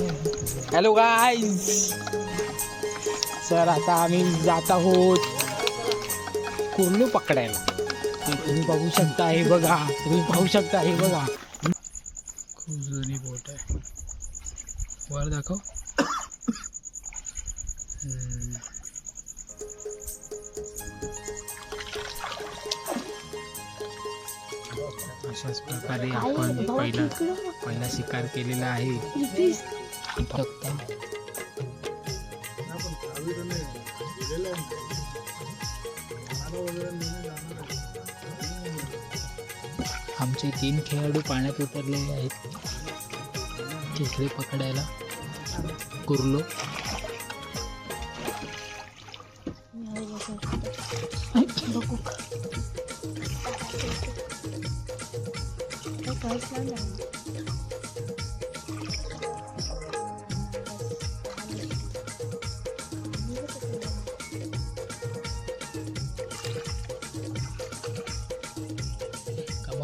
Hello guys sir आता आम्ही जात आहोत कुर्लू पकडायला. तुम्ही पाहू शकता हे बघा. तुम्ही पाहू शकता हे बघा. खूप जुनी बोट आहे. वर दाखव. अशाच प्रकारे आपण पहिला पहिला शिकार केलेला आहे. शकता आमचे तीन खेळाडू पाण्यात उतरलेले आहेत. खेकडे पकडायला. कुर्लो. Come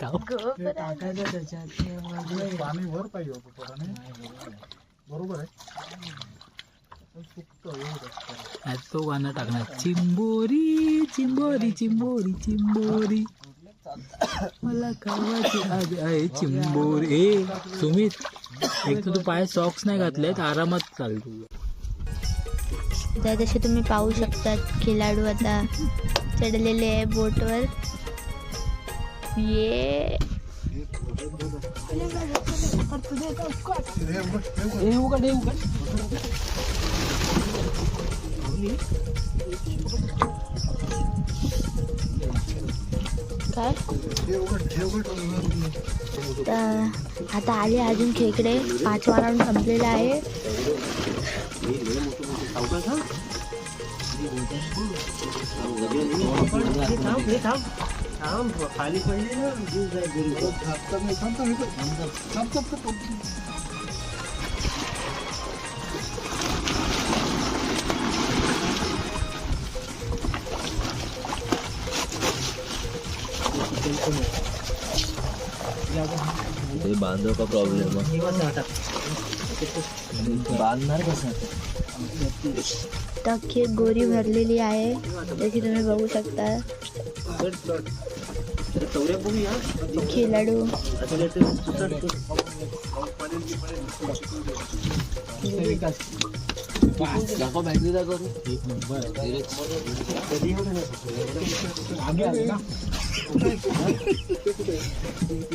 टाकायचं त्याच्यात? पाणी वर पाहिजे होतं पोराने बरोबर आहे. पण चुकतं एवढं आज तो गाणं टाकणार. चिंबोरी चिंबोरी चिंबोरी चिंबोरी. मला आहे चिंबोरी. ए सुमित एक तर तू पाय सॉक्स नाही घातलेत आरामात चालतो तर जसे तुम्ही पाहू शकतात खेळाडू आता चढलेले आहे बोटवर ये काय? तर आता आले अजून खेकडे. पाचवा राऊंड संपलेला आहे. थांबता नाही थांबता हे बघ. थांब, थांब, थांब, थांब. ते बांधव का प्रॉब्लेम बांधणार कसं टक्के गोरी भरलेली आहे जशी तुम्ही बघू शकता खेळाडू दाखव बॅटरी दाखव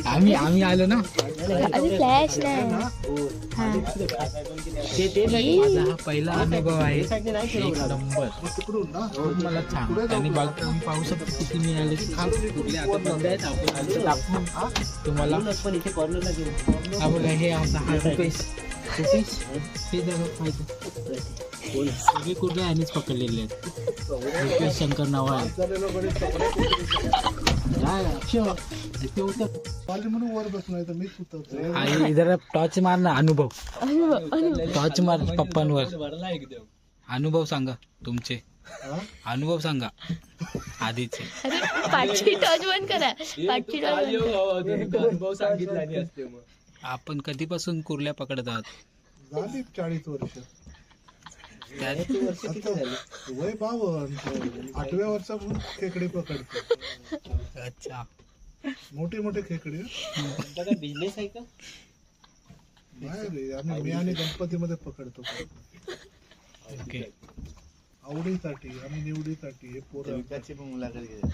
आम्ही आम्ही आलो ना. अरे फ्लॅश नाही. हा. हा पहिला अनुभव आहे. एक नंबर. खूप मला छान. आणि बघ तुम्ही पाहू शकता किती मिळाले तुम्हाला. हा बघा हे आमचा हा रुपेश. रुपेश हे पाहिजे. सगळे कुठे ह्यानेच पकडलेले आहेत. रुपेश शंकर नाव आहे. आणि जरा टॉर्च मार ना अनुभव. टॉर्च मार पप्पांवर. अनुभव सांगा तुमचे. अनुभव सांगा. आधीचे. अरे पाचवी टॉर्च बंद करा. पाचवी टॉर्च बंद आपण कधीपासून कुर्ल्या पकडत आहात? झाली चाळीस वर्ष. वय बावन. आठव्या वर्षापासून खेकडे पकडतो. अच्छा. मोठे मोठे खेकडे. बिझनेस आहे का? नाही रे आम्ही मी आणि गणपतीमध्ये पकडतो. ओके. आवडीसाठी आणि निवडीसाठी हे पोरं विकासची पण मुलाखत घ्या.